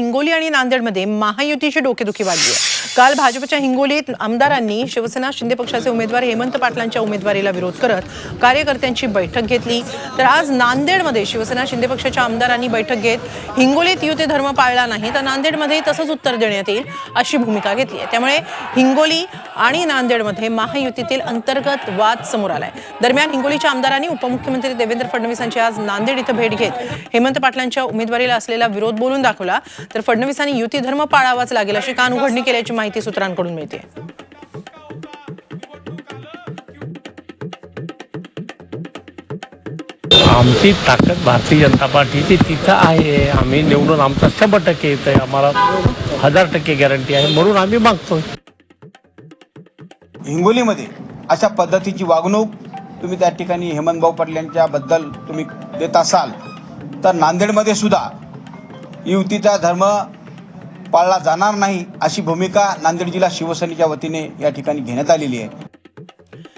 working Hingoli आणि नांदेडमध्ये महायुतीची डोकेदुखी वाढली आहे. काल भाजपच्या हिंगोलीत आमदारांनी शिवसेना शिंदे पक्षाचे उमेदवार हेमंत पाटलांच्या उमेदवारीला विरोध करत कार्यकर्त्यांची बैठक घेतली. तर आज नांदेडमध्ये शिवसेना शिंदे पक्षाच्या आमदारांनी बैठक घेत हिंगोलीत युती धर्म पाळला नाही तर नांदेडमध्ये तसंच उत्तर देण्यात येईल अशी भूमिका घेतली आहे. त्यामुळे हिंगोली आणि नांदेडमध्ये महायुतीतील अंतर्गत वाद समोर आलाय. दरम्यान हिंगोलीच्या आमदारांनी उपमुख्यमंत्री देवेंद्र फडणवीसांची आज नांदेड इथं भेट घेत हेमंत पाटलांच्या उमेदवारीला असलेला विरोध बोलून दाखवला. तर तर फडणवीसांनी युती धर्म पाळावाच लागेल अशी कान उघडणी केल्याची माहिती सूत्रांकडून मिळते. आमची ताकद भारतीय जनता पार्टीची तिथं आहे. आम्ही निवडून आमचा शंभर टक्के येत आहे आम्हाला हजार टक्के गॅरंटी आहे म्हणून आम्ही मागतोय. हिंगोलीमध्ये अशा पद्धतीची वागणूक तुम्ही त्या ठिकाणी हेमंतभाऊ पाटील यांच्याबद्दल तुम्ही देत असाल तर नांदेडमध्ये सुद्धा युतीचा धर्म पाळला जाणार नाही अशी भूमिका नांदेड जिल्हा शिवसेनेच्या वतीने या ठिकाणी घेण्यात आलेली आहे.